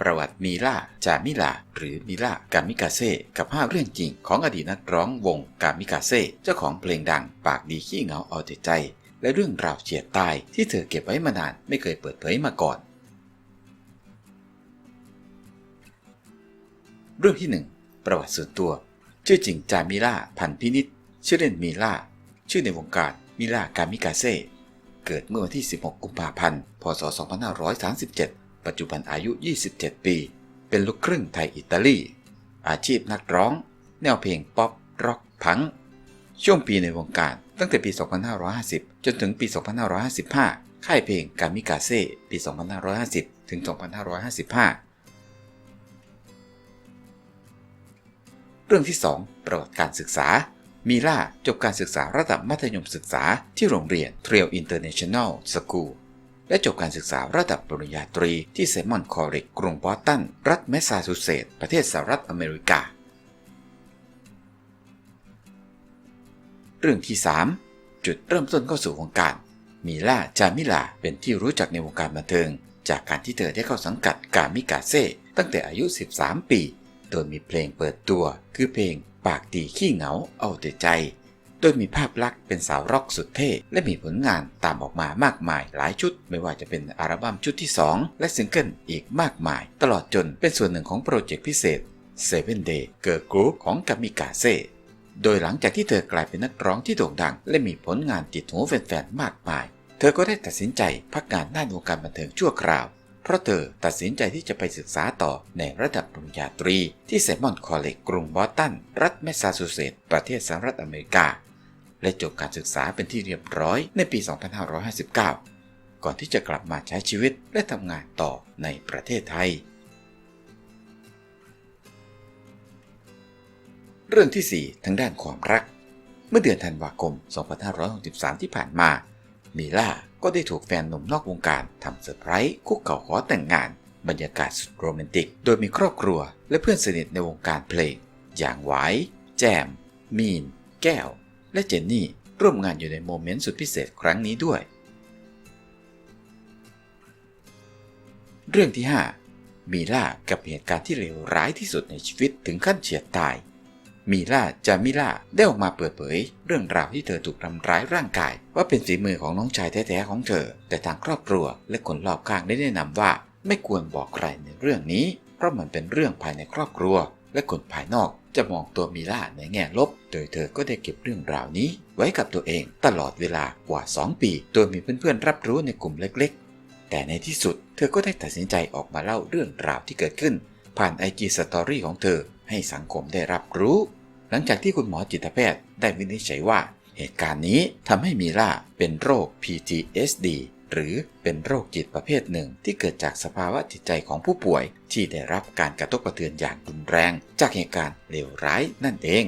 ประวัติมีล่าจามิลา หรือมิล่ากามิกาเซ่กับ5เรื่องจริงของอดีตนักร้องวงกามิกาเซ่เจ้าของเพลงดัง ปากดีขี้เหงาเอาแต่ใจ และเรื่องราวเฉียดตายที่เธอเก็บไว้มานานไม่เคยเปิดเผยมาก่อน เรื่องที่ 1 ประวัติส่วนตัว ชื่อจริงจามิล่าพันพินิษชื่อเล่นมีล่าชื่อในวงการมิล่ากามิกาเซ่เกิดเมื่อวันที่ 16 กุมภาพันธ์ พศ 2537 ปัจจุบันอายุ 27 ปี เป็นลูกครึ่งไทยอิตาลี อาชีพนักร้อง แนวเพลงป๊อปร็อกพัง ช่วงปีในวงการ ตั้งแต่ปี 2550 จนถึงปี 2555 ค่ายเพลงกามิกาเซ่ปี 2550 ถึง 2555 เรื่องที่ 2 ประวัติการศึกษามีล่าจบการศึกษาระดับมัธยมศึกษาที่โรงเรียน Trail International School และจบการศึกษาระดับปริญญาตรีที่เซมอนคอริกกรุงบอสตัน รัฐแมสซาชูเซตส์ประเทศสหรัฐอเมริกา เรื่องที่ 3 จุดเริ่มต้นเข้าสู่วงการ มีล่าจามิลาเป็นที่รู้จักในวงการบันเทิง จากการที่เธอได้เข้าสังกัดกามิกาเซ่ตั้งแต่อายุ 13 ปี โดยมีเพลงเปิดตัว คือเพลงปากดีขี้เหงาเอาแต่ใจ โดยมีภาพลักษณ์เป็นสาวร็อกสุดเท่ และมีผลงานตามออกมามากมายหลายชุด ไม่ว่าจะเป็นอัลบั้มชุดที่ 2 และซิงเกิลอีกมากมาย ตลอดจนเป็นส่วนหนึ่งของโปรเจกต์พิเศษ Seven Day Girl Group ของกามิกาเซ่โดยหลังจากที่เธอกลายเป็นนักร้องที่โด่งดัง และมีผลงานติดหูแฟนๆมากมาย เธอก็ได้ตัดสินใจพักงานด้านวงการบันเทิงชั่วคราว เพราะเธอตัดสินใจที่จะไปศึกษาต่อในระดับปริญญาตรี ที่เซมอนคอลเลจกรุงบอสตัน รัฐแมสซาชูเซตส์ประเทศสหรัฐอเมริกา และจบการศึกษาเป็นที่เรียบร้อยในปี 2559 ก่อนที่จะกลับมาใช้ชีวิตและทำงานต่อในประเทศไทย เรื่องที่ 4 ทางด้านความรัก เมื่อเดือนธันวาคม 2563 ที่ผ่านมา มีล่าก็ได้ถูกแฟนหนุ่มนอกวงการทำเซอร์ไพรส์คุกเข่าขอแต่งงาน บรรยากาศสุดโรแมนติก โดยมีครอบครัว และเพื่อนสนิทในวงการเพลง อย่างหวาย แจม มีน แก้ว และเจนนี่ร่วมงานอยู่ในโมเมนต์สุดพิเศษครั้งนี้ด้วย เรื่องที่ 5 มีล่ากับเหตุการณ์ที่เลวร้ายที่สุดในชีวิตถึงขั้นเฉียดตาย มีล่าจามิล่าได้ออกมาเปิดเผย เรื่องราวที่เธอถูกทำร้ายร่างกาย ว่าเป็นฝีมือของน้องชายแท้ๆของเธอ แต่ทางครอบครัวและคนรอบข้างได้แนะนำว่า ไม่ควรบอกใครในเรื่องนี้ เพราะมันเป็นเรื่องภายในครอบครัว และคนภายนอกจะมองตัวมีล่าในแง่ลบ โดยเธอก็ได้เก็บเรื่องราวนี้ ไว้กับตัวเองตลอดเวลากว่า 2 ปี โดยมีเพื่อนๆรับรู้ในกลุ่มเล็กๆ แต่ในที่สุดเธอก็ได้ตัดสินใจออกมาเล่าเรื่องราวที่เกิดขึ้น ผ่านไอจีสตอรี่ของเธอให้สังคมได้รับรู้ หลังจากที่คุณหมอจิตแพทย์ได้วินิจฉัยว่า เหตุการณ์นี้ทำให้มีล่าเป็นโรค PTSD หรือเป็นโรคจิตประเภทหนึ่ง ที่เกิดจากสภาวะจิตใจของผู้ป่วย ที่ได้รับการกระทบกระเทือนอย่างรุนแรง จากเหตุการณ์เลวร้ายนั่นเอง